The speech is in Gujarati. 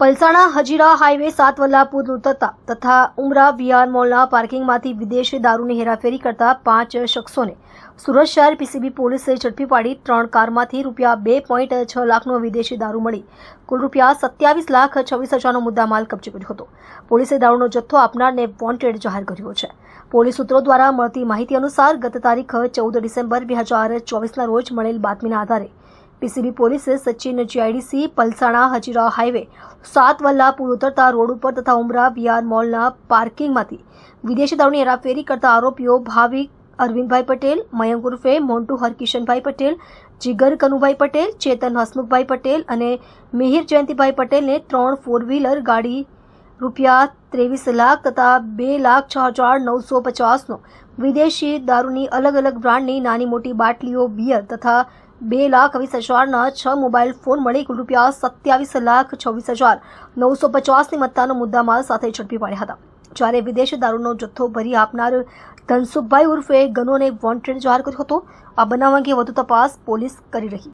પલસાણા હજીરા હાઈવે સાત વલ્લાપુર ઉતરતા તથા ઉમરા વિહાર મોલના પાર્કિંગમાંથી વિદેશી દારૂની હેરાફેરી કરતા પાંચ શખ્સોને સુરત શહેર પીસીબી પોલીસે ઝડપી પાડી ત્રણ કારમાંથી રૂપિયા બે પોઈન્ટ છ લાખનો વિદેશી દારૂ મળી. કુલ રૂપિયા સત્યાવીસ લાખ છવ્વીસ હજારનો મુદ્દામાલ કબજે કર્યો હતો. પોલીસે દારૂનો જથ્થો આપનારને વોન્ટેડ જાહેર કર્યો છે. પોલીસ સૂત્રો દ્વારા મળતી માહિતી અનુસાર ગત તારીખ ચૌદ ડિસેમ્બર બે હજાર ચોવીસના રોજ મળેલ બાતમીના આધારે પીસીબી પોલીસે સચિન જીઆઈડીસી, પલસાણા, હજીરા હાઈવે સાત વલ્લા પુલ ઉતરતા રોડ ઉપર તથા ઉમરા વિહાર મોલના પાર્કિંગમાંથી વિદેશી દારૂની હેરાફેરી કરતા આરોપીઓ ભાવિક અરવિંદભાઈ પટેલ, મયંક ઉર્ફે મોન્ટુ હરકિશનભાઈ પટેલ, જીગર કનુભાઈ પટેલ, ચેતન હસમુખભાઈ પટેલ અને મિહિર જયંતિભાઈ પટેલને ત્રણ ફોર વ્હીલર ગાડી રૂપિયા ત્રેવીસ લાખ તથા બે લાખ છ હજાર નવસો પચાસનો વિદેશી દારૂની અલગ અલગ બ્રાન્ડની નાની મોટી બાટલીઓ, બિયર તથા બે લાખ વીસ હજારના છ મોબાઈલ ફોન મળી કુલ રૂપિયા સત્યાવીસ લાખ છવ્વીસ હજાર નવસો પચાસની મત્તાનો મુદ્દામાલ સાથે ઝડપી પાડ્યા હતા. જ્યારે વિદેશી દારૂનો જથ્થો ભરી આપનાર ધનસુખભાઈ ઉર્ફે ગનોને વોન્ટેડ જાહેર કર્યો હતો. આ બનાવ અંગે વધુ તપાસ પોલીસ કરી રહી